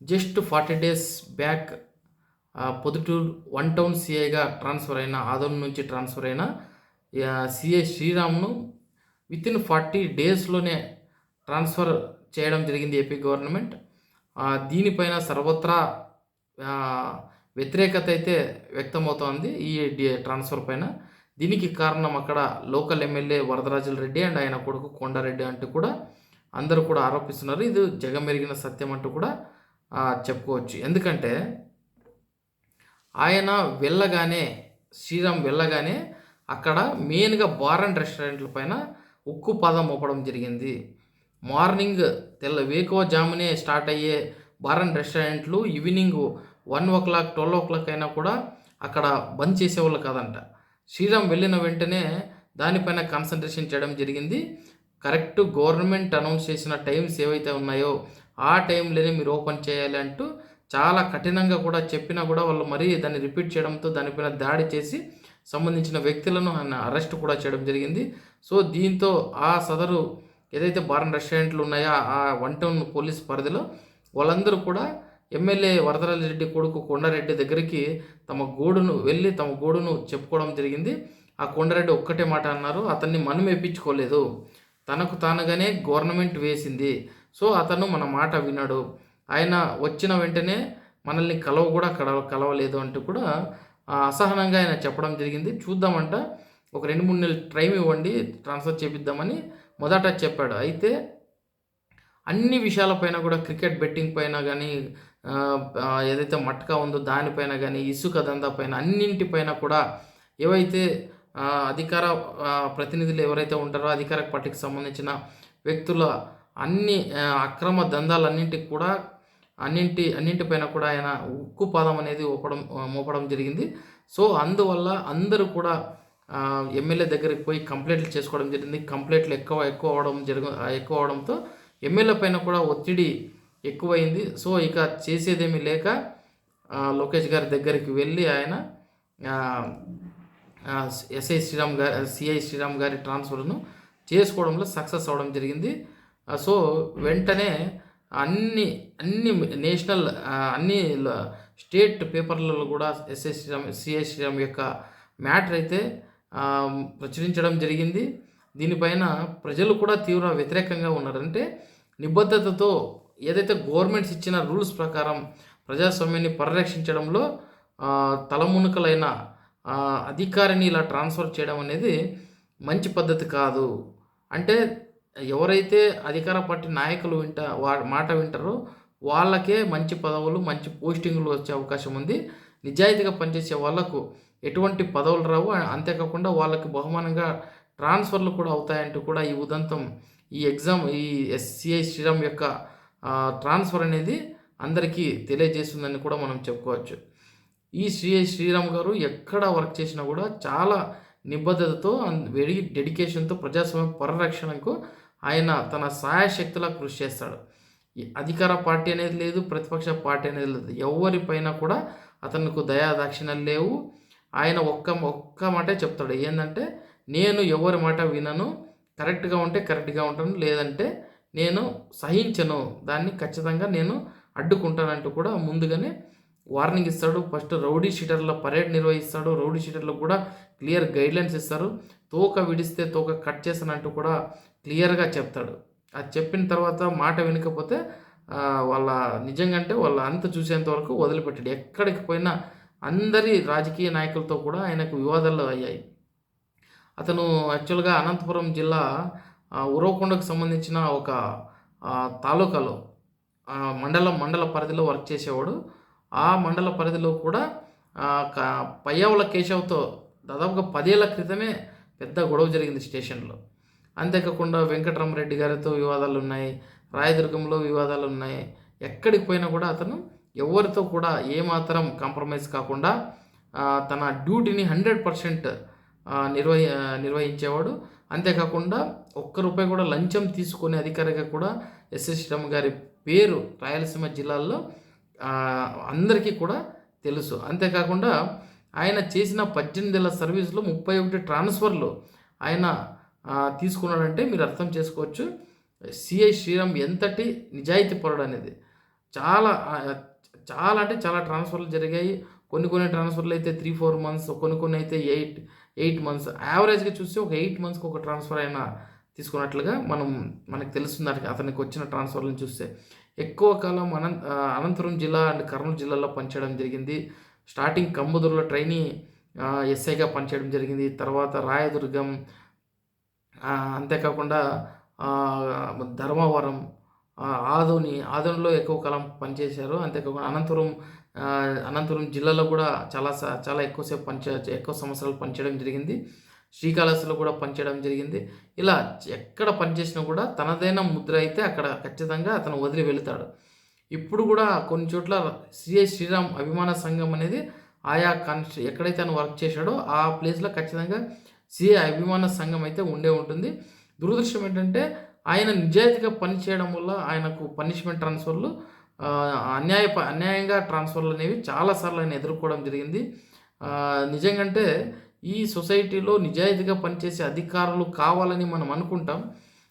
Just forty days back Proddatur one town సిఐగా transfer అయిన ఆదం నుంచి ట్రాన్స్ఫర్ అయిన సిఐ శ్రీరామ్ను విత్ ఇన్ ఫార్టీ డేస్లోనే ట్రాన్స్ఫర్ చేయడం జరిగింది ఏపీ గవర్నమెంట్. దీనిపైన సర్వత్రా వ్యతిరేకత అయితే వ్యక్తమవుతోంది ఈ ట్రాన్స్ఫర్ పైన. దీనికి కారణం అక్కడ local MLA Varadarajula Reddy and ఆయన కొడుకు కొండారెడ్డి అంటూ కూడా అందరూ కూడా ఆరోపిస్తున్నారు. ఇది జగమెరిగిన సత్యం అంటూ కూడా చెప్పుకోవచ్చు. ఎందుకంటే ఆయన వెళ్ళగానే శ్రీరామ్ వెళ్ళగానే అక్కడ మెయిన్గా బార్ అండ్ రెస్టారెంట్ల పైన ఉక్కు పాదం మోపడం జరిగింది. మార్నింగ్ తెల్ల వేకువ జామునే స్టార్ట్ అయ్యే బార్ అండ్ రెస్టారెంట్లు evening one o'clock twelve o'clock అయినా కూడా అక్కడ బంద్ చేసేవాళ్ళు కాదంట. శ్రీరామ్ వెళ్ళిన వెంటనే దానిపైన కాన్సన్ట్రేషన్ చేయడం జరిగింది. కరెక్ట్ గవర్నమెంట్ అనౌన్స్ చేసిన టైమ్స్ ఏవైతే ఉన్నాయో ఆ టైంలోనే మీరు ఓపెన్ చేయాలి అంటూ చాలా కఠినంగా కూడా చెప్పినా కూడా వాళ్ళు మరీ దాన్ని రిపీట్ చేయడంతో దానిపైన దాడి చేసి సంబంధించిన వ్యక్తులను ఆయన అరెస్ట్ కూడా చేయడం జరిగింది. సో దీంతో ఆ సదరు ఏదైతే బారన్ రెస్టారెంట్లు ఉన్నాయో ఆ వన్ టౌన్ పోలీస్ పరిధిలో వాళ్ళందరూ కూడా ఎమ్మెల్యే వరదరాజ రెడ్డి కొడుకు కొండారెడ్డి దగ్గరికి తమ గోడును వెళ్ళి తమ గోడును చెప్పుకోవడం జరిగింది. ఆ కొండారెడ్డి ఒక్కటే మాట అన్నారు అతన్ని మనం వేయించుకోలేదు తనకు తానుగానే గవర్నమెంట్ వేసింది. సో అతను మన మాట విన్నాడు ఆయన వచ్చిన వెంటనే మనల్ని కలవ కూడా కలవ కలవలేదు అంటూ కూడా అసహనంగా ఆయన చెప్పడం జరిగింది. చూద్దామంట ఒక రెండు మూడు నెలలు టైం ఇవ్వండి ట్రాన్స్ఫర్ చేపిద్దామని మొదట చెప్పాడు. అయితే అన్ని విషయాలపైన కూడా క్రికెట్ బెట్టింగ్ పైన కానీ ఏదైతే మట్కా ఉందో దానిపైన కానీ ఇసుక దందా పైన అన్నింటిపైన కూడా ఏవైతే అధికార ప్రతినిధులు ఎవరైతే ఉంటారో అధికార పార్టీకి సంబంధించిన వ్యక్తుల అన్ని అక్రమ దందాలన్నింటికి కూడా అన్నింటి అన్నింటిపైన కూడా ఆయన ఉక్కు పాదం అనేది మోపడం మోపడం జరిగింది. సో అందువల్ల అందరూ కూడా ఎమ్మెల్యే దగ్గరికి పోయి కంప్లైంట్లు చేసుకోవడం జరిగింది. కంప్లైంట్లు ఎక్కువ ఎక్కువ అవడం జరుగు ఎక్కువ అవడంతో ఎమ్మెల్యే పైన కూడా ఒత్తిడి ఎక్కువైంది. సో ఇక చేసేదేమీ లేక లోకేష్ గారి దగ్గరికి వెళ్ళి ఆయన ఎస్ఐ శ్రీరామ్ గారి సిఐ శ్రీరామ్ గారి ట్రాన్స్ఫర్ను చేసుకోవడంలో సక్సెస్ అవ్వడం జరిగింది. సో వెంటనే అన్ని అన్ని నేషనల్ అన్ని స్టేట్ పేపర్లలో కూడా ఎస్ఎస్ శ్రీరామ్ సిఎస్ శ్రీరామ్ యొక్క మ్యాటర్ అయితే ప్రచురించడం జరిగింది. దీనిపైన ప్రజలు కూడా తీవ్ర వ్యతిరేకంగా ఉన్నారంటే నిబద్ధతతో ఏదైతే గవర్నమెంట్స్ ఇచ్చిన రూల్స్ ప్రకారం ప్రజాస్వామ్యాన్ని పరిరక్షించడంలో తలమునుకలైన అధికారిని ఇలా ట్రాన్స్ఫర్ చేయడం అనేది మంచి పద్ధతి కాదు. అంటే ఎవరైతే అధికార పార్టీ నాయకులు వింట వా మాట వింటారో వాళ్ళకే మంచి పదవులు మంచి పోస్టింగులు వచ్చే అవకాశం ఉంది. నిజాయితీగా పనిచేసే వాళ్ళకు ఎటువంటి పదవులు రావు. అంతేకాకుండా వాళ్ళకి బహుమానంగా ట్రాన్స్ఫర్లు కూడా అవుతాయంటూ కూడా ఈ ఉదంతం ఈ ఎగ్జామ్ ఈ ఎస్సీఐ శ్రీరామ్ యొక్క ట్రాన్స్ఫర్ అనేది అందరికీ తెలియజేస్తుందని కూడా మనం చెప్పుకోవచ్చు. ఈ శ్రీ శ్రీరామ్ గారు ఎక్కడ వర్క్ చేసినా కూడా చాలా నిబద్ధతతో వెడి డెడికేషన్తో ప్రజాస్వామ్య పరిరక్షణకు ఆయన తన సాయశక్తులా కృషి చేస్తాడు. అధికార పార్టీ అనేది లేదు ప్రతిపక్ష పార్టీ అనేది లేదు. ఎవరిపైన కూడా అతనికి దయా లేవు. ఆయన ఒక్క ఒక్క మాటే చెప్తాడు. ఏంటంటే నేను ఎవరి మాట వినను కరెక్ట్గా ఉంటే కరెక్ట్గా ఉంటాను లేదంటే నేను సహించను. దాన్ని ఖచ్చితంగా నేను అడ్డుకుంటానంటూ కూడా ముందుగానే వార్నింగ్ ఇస్తాడు. ఫస్ట్ రౌడీ షీటర్ల పరేడ్ నిర్వహిస్తాడు. రౌడీ షీటర్లకు కూడా క్లియర్ గైడ్లైన్స్ ఇస్తారు. తోక విడిస్తే తోక కట్ చేస్తానంటూ కూడా క్లియర్గా చెప్తాడు. అది చెప్పిన తర్వాత మాట వినకపోతే వాళ్ళ నిజంగా అంటే వాళ్ళ అంత చూసేంత వరకు వదిలిపెట్టాడు. ఎక్కడికి పోయినా అందరి రాజకీయ నాయకులతో కూడా ఆయనకు వివాదాలు అయ్యాయి. అతను యాక్చువల్గా అనంతపురం జిల్లా ఉరవకొండకు సంబంధించిన ఒక తాలూకాలో మండలం మండల పరిధిలో వర్క్ చేసేవాడు. ఆ మండల పరిధిలో కూడా పయ్యావుల కేశవ్తో దాదాపుగా పదేళ్ళ క్రితమే పెద్ద గొడవ జరిగింది స్టేషన్లో. అంతేకాకుండా వెంకటరామరెడ్డి గారితో వివాదాలు ఉన్నాయి రాయదుర్గంలో వివాదాలు ఉన్నాయి ఎక్కడికి పోయినా కూడా అతను ఎవరితో కూడా ఏమాత్రం కాంప్రమైజ్ కాకుండా తన డ్యూటీని హండ్రెడ్ పర్సెంట్ నిర్వహి నిర్వహించేవాడు. అంతేకాకుండా ఒక్క రూపాయి కూడా లంచం తీసుకునే అధికారిగా కూడా ఎస్ఎస్ శ్రీరామ్ గారి పేరు రాయలసీమ జిల్లాల్లో అందరికీ కూడా తెలుసు. అంతేకాకుండా ఆయన చేసిన పద్దెనిమిదేళ్ళ సర్వీస్లో ముప్పై ఒకటి ట్రాన్స్ఫర్లు ఆయన తీసుకున్నాడంటే మీరు అర్థం చేసుకోవచ్చు. సిఐ శ్రీరామ్ ఎంతటి నిజాయితీ పరుడు అనేది. చాలా చాలా అంటే చాలా ట్రాన్స్ఫర్లు జరిగాయి. కొన్ని కొన్ని ట్రాన్స్ఫర్లు అయితే త్రీ ఫోర్ మంత్స్ కొన్ని కొన్ని అయితే ఎయిట్ ఎయిట్ మంత్స్. యావరేజ్గా చూస్తే ఒక ఎయిట్ మంత్స్కి ఒక ట్రాన్స్ఫర్ అయినా తీసుకున్నట్లుగా మనం మనకు తెలుస్తుంది అతనికి- వచ్చిన ట్రాన్స్ఫర్లను చూస్తే ఎక్కువ కాలం అనంత అనంతపురం జిల్లా అండ్ కర్నూలు జిల్లాలో పనిచేయడం జరిగింది. స్టార్టింగ్ కంబదూరులో ట్రైనీ ఎస్ఐగా పనిచేయడం జరిగింది. తర్వాత రాయదుర్గం అంతేకాకుండా ధర్మవరం ఆదోని ఆదోనిలో ఎక్కువ కాలం పనిచేశారు. అంతేకాకుండా అనంతపురం అనంతపురం జిల్లాలో కూడా చాలా చాలా ఎక్కువసేపు పనిచే ఎక్కువ సంవత్సరాలు పనిచేయడం జరిగింది. శ్రీకాళహస్తిలో కూడా పనిచేయడం జరిగింది. ఇలా ఎక్కడ పనిచేసినా కూడా తనదైన ముద్ర అయితే అక్కడ ఖచ్చితంగా అతను వదిలి వెళుతాడు. ఇప్పుడు కూడా కొన్ని చోట్ల సిఐ శ్రీరామ్ అభిమాన సంఘం అనేది ఆయా కన్స్ట్రీ ఎక్కడైతే తను వర్క్ చేశాడో ఆ ప్లేస్లో ఖచ్చితంగా సిఐ అభిమాన సంఘం అయితే ఉండే ఉంటుంది. దురదృష్టం ఏంటంటే ఆయన నిజాయితీగా పనిచేయడం వల్ల ఆయనకు పనిష్మెంట్ ట్రాన్స్ఫర్లు అన్యాయ అన్యాయంగా ట్రాన్స్ఫర్లు అనేవి చాలాసార్లు ఆయన ఎదుర్కోవడం జరిగింది. నిజంగా నిజంగంటే ఈ సొసైటీలో నిజాయితీగా పనిచేసే అధికారులు కావాలని మనం అనుకుంటాం.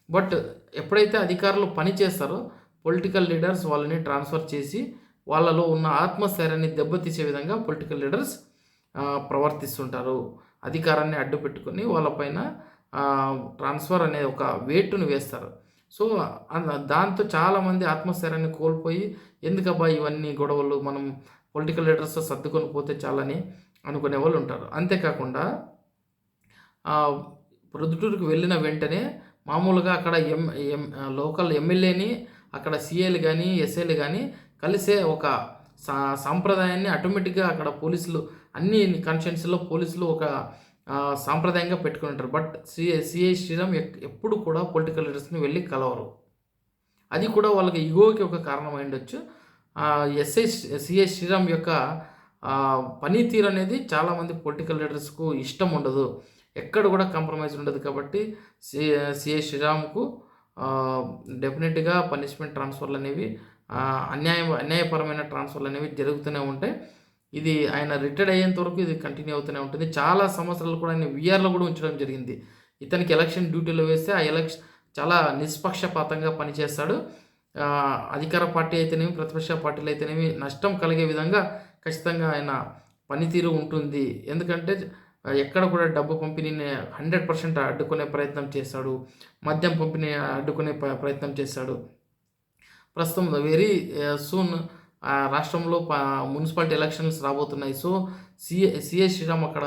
బట్ ఎప్పుడైతే అధికారులు పని చేస్తారో పొలిటికల్ లీడర్స్ వాళ్ళని ట్రాన్స్ఫర్ చేసి వాళ్ళలో ఉన్న ఆత్మస్థైర్యాన్ని దెబ్బతీసే విధంగా పొలిటికల్ లీడర్స్ ప్రవర్తిస్తుంటారు. అధికారాన్ని అడ్డు పెట్టుకొని వాళ్ళపైన ట్రాన్స్ఫర్ అనే ఒక వేటును వేస్తారు. సో దాంతో చాలామంది ఆత్మస్థైర్యాన్ని కోల్పోయి ఎందుకబ్బా ఇవన్నీ గొడవలు మనం పొలిటికల్ లీడర్స్ సర్దుకొని పోతే చాలని అనుకునే వాళ్ళు ఉంటారు. అంతేకాకుండా ఆ, ప్రొద్దుటూరుకు వెళ్ళిన వెంటనే మామూలుగా అక్కడ ఎం ఎం లోకల్ ఎమ్మెల్యేని అక్కడ సీఏలు కానీ ఎస్ఏలు కానీ కలిసే ఒక సా సాంప్రదాయాన్ని ఆటోమేటిక్గా అక్కడ పోలీసులు అన్ని కన్షన్స్లో పోలీసులు ఒక సాంప్రదాయంగా పెట్టుకుని ఉంటారు. బట్ సిఏ సిఐ శ్రీరామ్ ఎక్- ఎప్పుడు కూడా పొలిటికల్ లీడర్స్ని వెళ్ళి కలవరు. అది కూడా వాళ్ళకి ఇగోకి ఒక కారణం అయి ఉండొచ్చు ఎస్ఐ సిఏ శ్రీరామ్ యొక్క పనితీరు అనేది చాలామంది పొలిటికల్ లీడర్స్కు ఇష్టం ఉండదు. ఎక్కడ కూడా కాంప్రమైజ్ ఉండదు కాబట్టి సి సిఐ శ్రీరామ్కు డెఫినెట్గా పనిష్మెంట్ ట్రాన్స్ఫర్లు అనేవి అన్యాయ అన్యాయం అన్యాయపరమైన ట్రాన్స్ఫర్లు అనేవి జరుగుతూనే ఉంటాయి. ఇది ఆయన రిటైర్డ్ అయ్యేంత వరకు ఇది కంటిన్యూ అవుతూనే ఉంటుంది. చాలా సంవత్సరాలు కూడా ఆయన విఆర్లో కూడా ఉంచడం జరిగింది. ఇతనికి ఎలక్షన్ డ్యూటీలో వేస్తే ఆ ఎలక్షన్ చాలా నిష్పక్షపాతంగా పనిచేస్తాడు. అధికార పార్టీ అయితేనేమి ప్రతిపక్ష పార్టీలు అయితేనేమి నష్టం కలిగే విధంగా ఖచ్చితంగా ఆయన పనితీరు ఉంటుంది. ఎందుకంటే ఎక్కడ కూడా డబ్బు పంపిణీని హండ్రెడ్ పర్సెంట్ అడ్డుకునే ప్రయత్నం చేశాడు. మద్యం పంపిణీ అడ్డుకునే ప్రయత్నం చేశాడు. ప్రస్తుతం వెరీ సూన్ రాష్ట్రంలో మున్సిపాలిటీ ఎలక్షన్స్ రాబోతున్నాయి. సో సిఏ సిఏ శ్రీరామ్ అక్కడ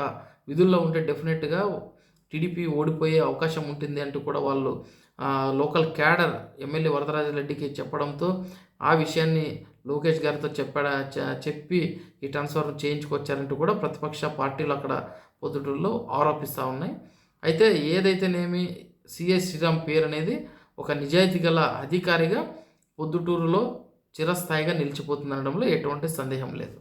విధుల్లో ఉంటే డెఫినెట్గా టీడీపీ ఓడిపోయే అవకాశం ఉంటుంది అంటూ కూడా వాళ్ళు లోకల్ క్యాడర్ ఎమ్మెల్యే వరదరాజరెడ్డికి చెప్పడంతో ఆ విషయాన్ని లోకేష్ గారితో చెప్పాడ చెప్పి ఈ ట్రాన్స్ఫర్ చేయించుకొచ్చారంటూ కూడా ప్రతిపక్ష పార్టీలు అక్కడ పొద్దుటూరులో ఆరోపిస్తూ ఉన్నాయి. అయితే ఏదైతేనేమి సిఎస్ శ్రీరామ్ పేరు అనేది ఒక నిజాయితీ గల అధికారిగా పొద్దుటూరులో చిరస్థాయిగా నిలిచిపోతుందనడంలో ఎటువంటి సందేహం లేదు.